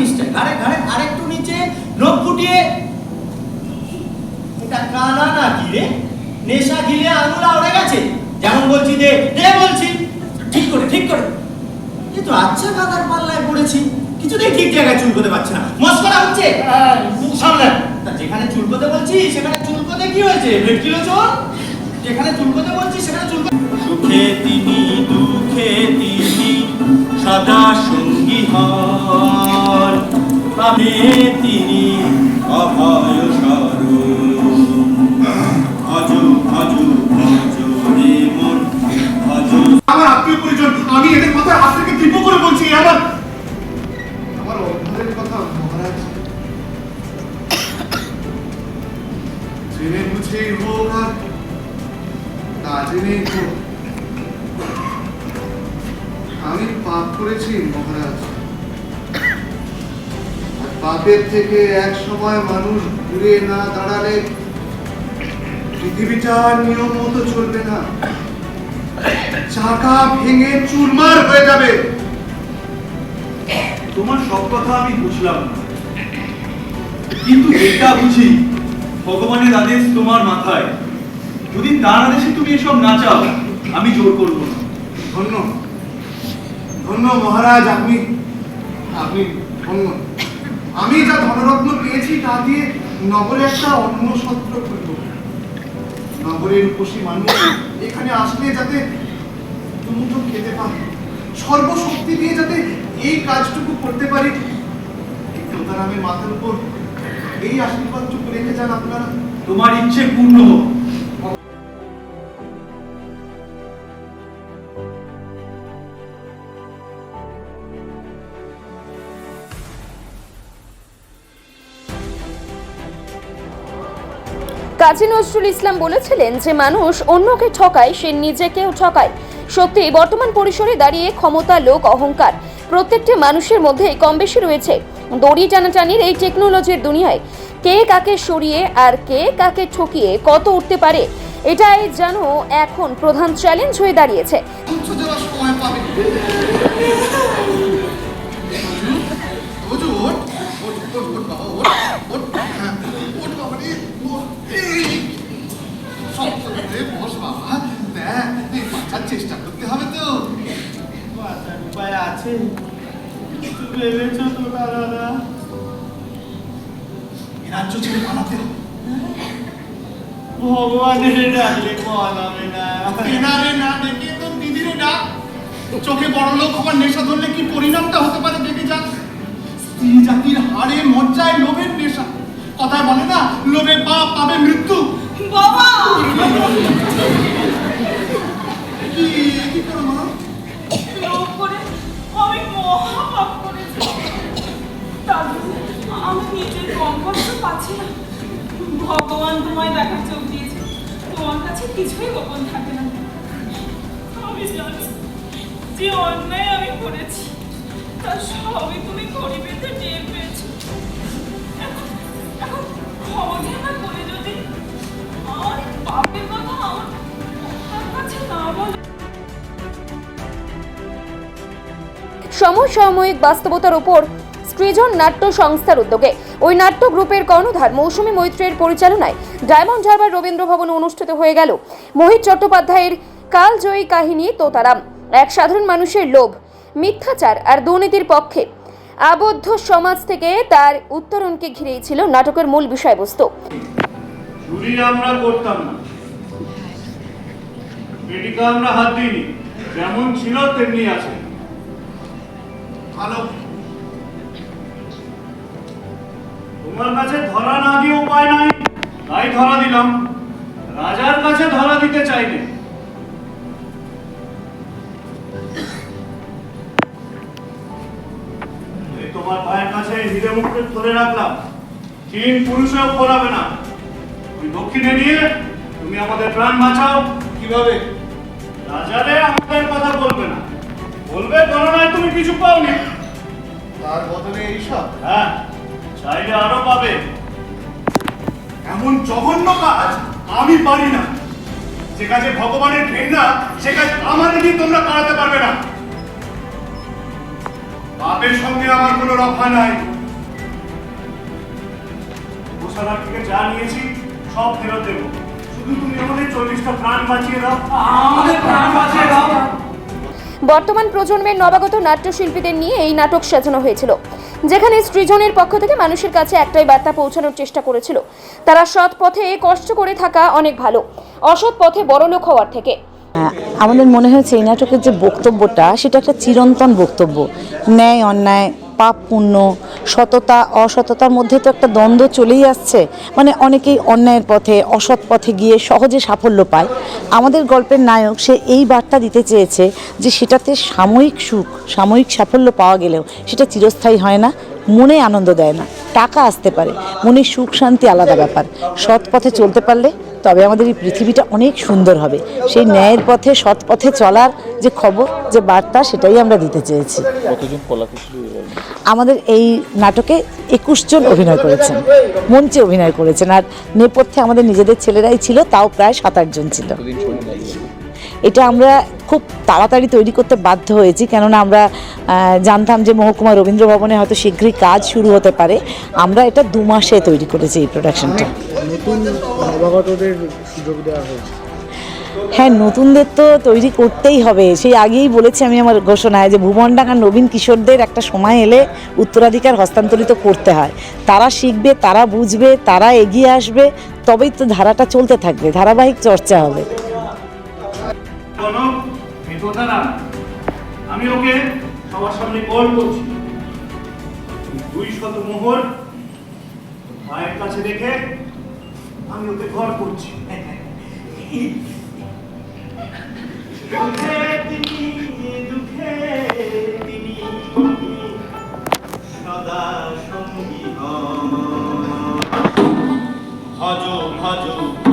নিশ্চয়। ঘাড়ে ঘাড়ে আরেকটু নিচে নখ ফুটিয়ে। এটা কানা না কি রে? নেশা গিলে আঙুল আউড়ে গেছে। যেমন বলছি দে দে বলছি। ঠিক করে ঠিক করে। এ তো আচ্ছা কাদার পাল্লায় পড়েছি। কিছুতেই ঠিক জায়গায় চুলকোতে পারছে না। মস্করা হচ্ছে। মুখ সামলে যেখানে চুলকোতে বলছি সেখানে চুলকোতে কি হয়েছে? ভেটকিলো চোর যেখানে চুলকোতে বলছি সেখানে চুলকো সুখে তিনি দুঃখে তিনি সদা সঙ্গী হন পাবে তিনি অভয় মন আমার আত্মীয় পরিজন আমি এদের মাথায় হাত থেকে করে বলছি আমার কথা জেনে আমি পাপ করেছি মহারাজ পাপের থেকে এক সময় মানুষ ঘুরে না দাঁড়ালে পৃথিবীটা নিয়ম মতো চলবে না। চাকা ভেঙে চুরমার হয়ে যাবে। তোমার সব কথা আমি বুঝলাম। কিন্তু এটা বুঝি, ভগবানের আদেশ তোমার মাথায়। যদি তার আদেশে তুমি এসব না চাও, আমি জোর করব না। ধন্য। ধন্য মহারাজ, আপনি আপনি ধন্য। আমি যা ধনরত্ন পেয়েছি, তা দিয়ে নগরে একটা অন্য সত্র খুলব। নগরের উপসী মানুষ এখানে আসলে যাতে দুমুঠো খেতে পারে সর্বশক্তি দিয়ে যাতে এই কাজটুকু করতে পারি। আমি মাথার উপর এই আশীর্বাদটুকু রেখে যান আপনারা। তোমার ইচ্ছে পূর্ণ হোক। কাজী নজরুল ইসলাম বলেছিলেন যে মানুষ অন্যকে ঠকায়, সে নিজেকেও ঠকায়। সত্যি বর্তমান পরিসরে দাঁড়িয়ে ক্ষমতা, লোক, অহংকার প্রত্যেকটি মানুষের মধ্যে কম বেশি রয়েছে। দড়ি টানাটানির এই টেকনোলজির দুনিয়ায় কে কাকে সরিয়ে আর কে কাকে ঠকিয়ে কত উঠতে পারে, এটাই যেন এখন প্রধান চ্যালেঞ্জ হয়ে দাঁড়িয়েছে। আছে কিছু ভেবেছো তো দাদা রাজ্য ছেড়ে পালাতে? ভগবানের ডাকলে পালাবে না। এনারে না ডেকে তো দিদিরে ডাক। চোখে বড় লোক হবার নেশা ধরলে কি পরিণামটা হতে পারে দেখে যান স্ত্রী জাতির হাড়ে মজ্জায় লোভের নেশা। কথায় বলে না লোভে পাপ পাবে মৃত্যু। বাবা! কি কি করো মা? লোভ করে আমি না না। যে অন্যায় আমি করেছি তার সবই তুমি গরিবেতে টের পেয়েছ এখন এখন ক্ষমা করে যদি আমার পাপের কথা সমসাময়িক বাস্তবতার উপর সৃজন নাট্য সংস্থার উদ্যোগে। ওই নাট্য গ্রুপের কর্ণধার মৌসুমী মৈত্রের পরিচালনায় ডায়মন্ড হারবার রবীন্দ্র ভবনে অনুষ্ঠিত হয়ে গেল। মোহিত চট্টোপাধ্যায়ের কালজয়ী কাহিনী তোতারাম, এক সাধারণ মানুষের লোভ, মিথ্যাচার আর দুর্নীতির পক্ষে। আবদ্ধ সমাজ থেকে তার উত্তরণকে ঘিরেই ছিল নাটকের মূল বিষয়বস্তু। চুরি আমরা করতাম না। পেটিকা আমরা হাত দিইনি। যেমন ছিল, তেমনি আছে। ভালো। তোমার কাছে ধরা না দিয়ে উপায় নাই, তাই ধরা দিলাম। রাজার কাছে ধরা দিতে চাইলে। তোমার ভাইয়ের কাছে হিরে মুখে ধরে রাখলাম। চীন পুরুষেও ফোরাবে না। ওই দক্ষিণে নিয়ে তুমি আমাদের প্রাণ বাঁচাও। কীভাবে? রাজারে আমাদের কথা বলবে না। বলবে গণনায় তুমি কিছু পাওনি? তার বদলে এইসব? হ্যাঁ চাইলে আরও পাবে। এমন জঘন্য কাজ আমি পারি না। যে কাজে ভগবানের ঘৃণা সে কাজ আমাদের দিয়ে তোমরা করাতে পারবে না। বাপের সঙ্গে আমার কোনো রক্ষা নাই। গোশালার থেকে যা নিয়েছি সব ফেরত দেবো। শুধু তুমি আমাদের চল্লিশটা প্রাণ বাঁচিয়ে দাও। আমাদের প্রাণ বাঁচিয়ে দাও। বর্তমান প্রজন্মের নবাগত নাট্যশিল্পীদের নিয়ে এই নাটক সাজানো হয়েছিল, যেখানে সৃজনের পক্ষ থেকে মানুষের কাছে একটাই বার্তা পৌঁছানোর চেষ্টা করেছিল। তারা সৎ পথে কষ্ট করে থাকা অনেক ভালো, অসৎ পথে বড়লোক হওয়ার থেকে। আমাদের মনে হয়েছে এই নাটকের যে বক্তব্যটা, সেটা একটা চিরন্তন বক্তব্য। ন্যায়, অন্যায় পাপ পুণ্য সততা, অসততার মধ্যে তো একটা দ্বন্দ্ব চলেই আসছে। মানে অনেকেই অন্যায়ের পথে, অসৎ পথে গিয়ে সহজে সাফল্য পায়। আমাদের গল্পের নায়ক, সে এই বার্তা দিতে চেয়েছে যে সেটাতে সাময়িক সুখ, সাময়িক সাফল্য পাওয়া গেলেও সেটা চিরস্থায়ী হয় না, মনে আনন্দ দেয় না। টাকা আসতে পারে, মনে সুখ শান্তি আলাদা ব্যাপার। সৎ পথে চলতে পারলে তবে আমাদের এই পৃথিবীটা অনেক সুন্দর হবে। সেই ন্যায়ের পথে, সৎ পথে চলার যে খবর, যে বার্তা, সেটাই আমরা দিতে চেয়েছি? আমাদের এই নাটকে একুশ জন অভিনয় করেছেন, মঞ্চে অভিনয় করেছেন। আর নেপথ্যে আমাদের নিজেদের ছেলেরাই ছিল, তাও প্রায় সাত আটজন ছিল। এটা আমরা খুব তাড়াতাড়ি তৈরি করতে বাধ্য হয়েছি, কেননা আমরা জানতাম যে মহকুমা রবীন্দ্র ভবনে হয়তো শীঘ্রই কাজ শুরু হতে পারে। আমরা এটা দু মাসে তৈরি করেছি এই প্রোডাকশনটা নতুন হ্যাঁ নতুনদের তো তৈরি করতেই হবে। সেই আগেই বলেছি আমি আমার ঘোষণায় যে ভুবনডাঙ্গা নবীন কিশোরদের একটা সময় এলে উত্তরাধিকার হস্তান্তরিত করতে হয়। তারা শিখবে, তারা বুঝবে, তারা এগিয়ে আসবে, তবেই তো ধারাটা চলতে থাকবে। ধারাবাহিক চর্চা হবে। আমি ওকে সবার সামনে কল করছি। দুই শত মোহর মায়ের কাছে রেখে আমি ওকে ঘর করছি। সদা সঙ্গী। ভজ ভজ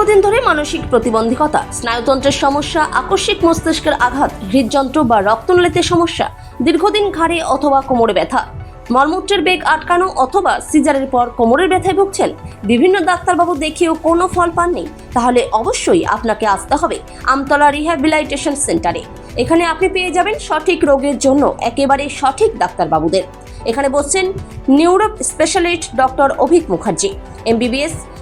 দীর্ঘদিন ধরে মানসিক প্রতিবন্ধকতা, স্নায়ুতন্ত্রের সমস্যা, আকস্মিক মস্তিষ্কের আঘাত, হৃদযন্ত্র বা রক্তনালীতে সমস্যা, দীর্ঘদিন ঘাড়ে অথবা কোমরে ব্যথা, মলমূত্রের বেগ আটকানো অথবা সিজারের পর কোমরের ব্যথায় ভুগছেন, বিভিন্ন ডাক্তারবাবু দেখিয়েও কোনো ফল পাননি, তাহলে অবশ্যই আপনাকে আসতে হবে আমতলা রিহ্যাবিলাইটেশন সেন্টারে। এখানে আপনি পেয়ে যাবেন সঠিক রোগের জন্য একেবারে সঠিক ডাক্তারবাবুদের। এখানে বসছেন neuro specialist doctor Abhik Mukherjee, MBBS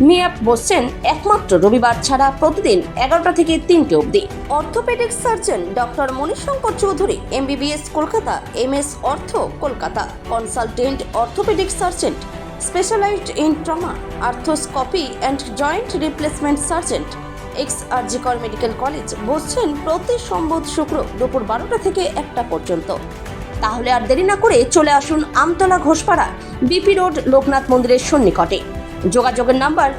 মিয়াপ বসছেন একমাত্র রবিবার ছাড়া প্রতিদিন এগারোটা থেকে তিনটে অবধি। Orthopaedic surgeon doctor Manishankar Chowdhury, MBBS Kolkata, MS ortho Kolkata, consultant orthopaedic surgeon, specialised in trauma, arthroscopy and joint replacement surgeon ex RG Kar medical college বসছেন প্রতি সম্বুধ শুক্র দুপুর বারোটা থেকে একটা পর্যন্ত। তাহলে আর দেরি না করে চলে আসুন আমতলা ঘোষপাড়া, বিপি রোড, লোকনাথ মন্দিরের সন্নিকটে। যোগাযোগের number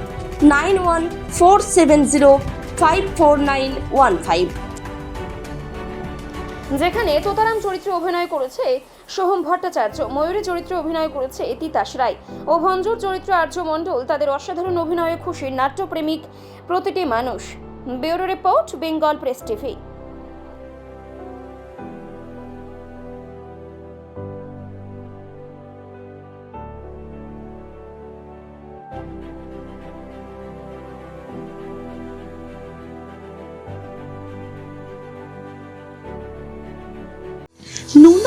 nine one four seven zero five four nine one five. যেখানে তোতারাম চরিত্রে অভিনয় করেছে সোহম ভট্টাচার্য, ময়ূরী চরিত্রে অভিনয় করেছে তিতাস রায় ও ভঞ্জুর চরিত্র আর্য মণ্ডল, তাদের অসাধারণ অভিনয়ে খুশি নাট্যপ্রেমিক প্রতিটি মানুষ। Bureau report, Bengal Press TV. Bye.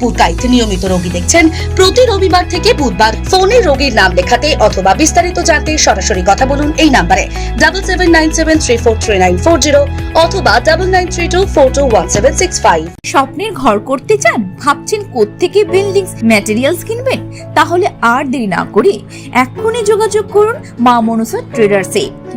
Purkait নিয়মিত রোগী দেখছেন। প্রতি রবিবার থেকে বুধবার ফোনে রোগীর নাম লেখাতে অথবা বিস্তারিত জানতে সরাসরি কথা বলুন এই নাম্বারে। Double seven nine seven three four three nine four zero অথবা double nine three two four two one seven six five স্বপ্নের ঘর করতে চান? ভাবছেন কোত্থেকে বিল্ডিংস ম্যাটেরিয়ালস কিনবেন? তাহলে আর দেরি না করে এক্ষুনি যোগাযোগ করুন মা মনসা ট্রেডার্সে